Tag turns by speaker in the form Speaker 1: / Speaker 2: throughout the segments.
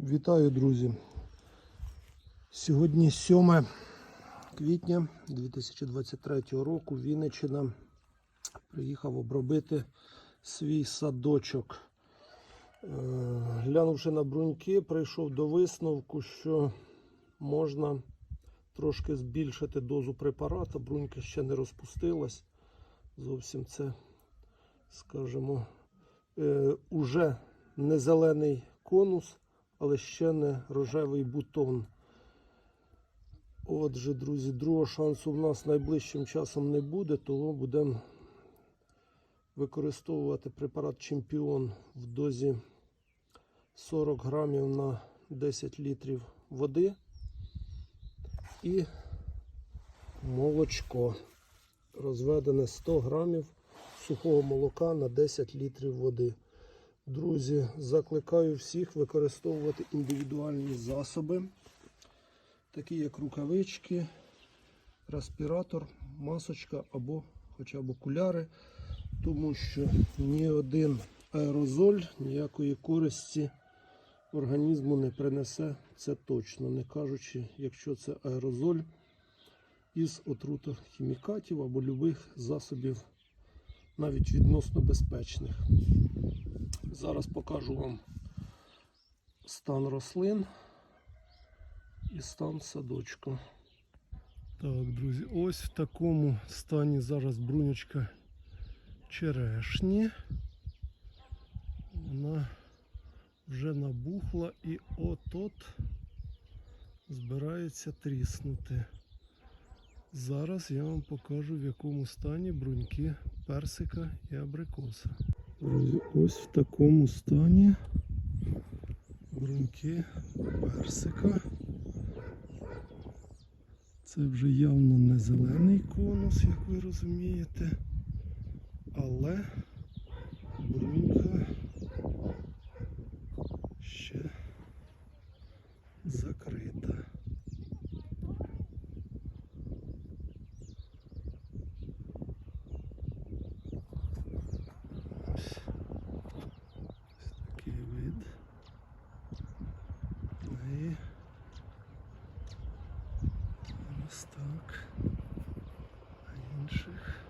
Speaker 1: Вітаю, друзі. Сьогодні 7 квітня 2023 року. Вінниччина приїхав обробити свій садочок. Е, Глянувши на бруньки, прийшов до висновку, що можна трошки збільшити дозу препарата. Брунька ще не розпустилась. Зовсім це, скажімо, е, уже не зелений конус, але ще не рожевий бутон. Отже, друзі, другого шансу в нас найближчим часом не буде, тому будемо використовувати препарат Чемпіон в дозі 40 грамів на 10 літрів води і молочко розведене 100 грамів сухого молока на 10 літрів води. Друзі, закликаю всіх використовувати індивідуальні засоби, такі як рукавички, респіратор, масочка або хоча б окуляри, тому що ні один аерозоль ніякої користі організму не принесе, це точно, не кажучи, якщо це аерозоль із отрутохімікатів або любих засобів, навіть відносно безпечних. Зараз покажу вам стан рослин і стан садочку. Так, друзі, ось в такому стані зараз брунючка черешні. Вона вже набухла і от-от збирається тріснути. Зараз я вам покажу в якому стані бруньки персика і абрикоса. Ось в такому стані бруньки персика. Це вже явно не зелений конус, як ви розумієте, але брунька ще закрита. Ось. Ось такий вид. І зараз так. А інших.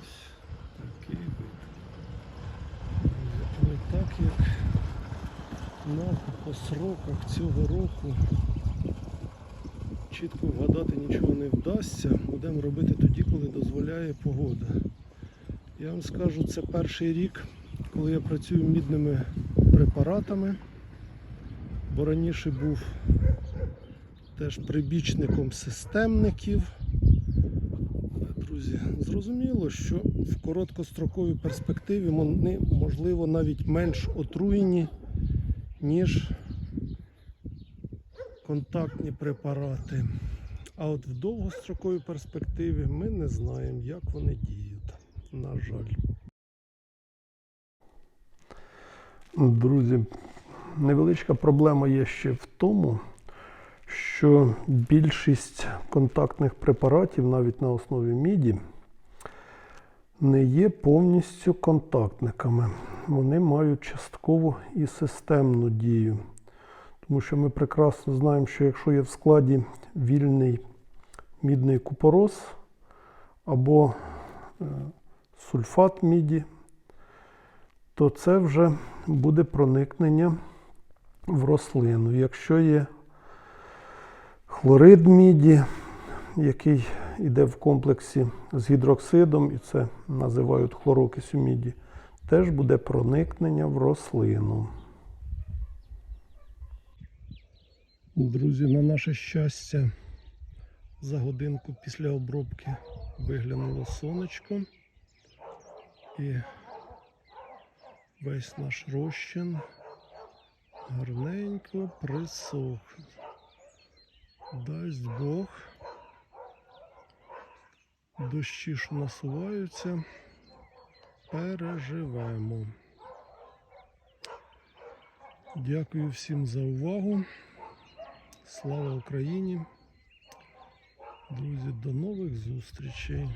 Speaker 1: Ось такий вид. Але так як нам по сроках цього року чітко вгадати нічого не вдасться. Будемо робити тоді, коли дозволяє погода. Я вам скажу, це перший рік, коли я працюю мідними препаратами, бо раніше був теж прибічником системників. Друзі, зрозуміло, що в короткостроковій перспективі вони, можливо, навіть менш отруєні, ніж контактні препарати. А от в довгостроковій перспективі ми не знаємо, як вони діють. На жаль. Друзі, невеличка проблема є ще в тому, що більшість контактних препаратів, навіть на основі міді, не є повністю контактниками. Вони мають часткову і системну дію. Тому що ми прекрасно знаємо, що якщо є в складі вільний мідний купорос або е, сульфат міді, то це вже буде проникнення в рослину. Якщо є хлорид міді, який йде в комплексі з гідроксидом, і це називають хлорокисю міді, теж буде проникнення в рослину. Друзі, на наше щастя, за годинку після обробки виглянуло сонечко і весь наш розчин гарненько присох. Дасть Бог. Дощі що насуваються, переживемо. Дякую всім за увагу. Слава Україні! Друзі, до нових зустрічей!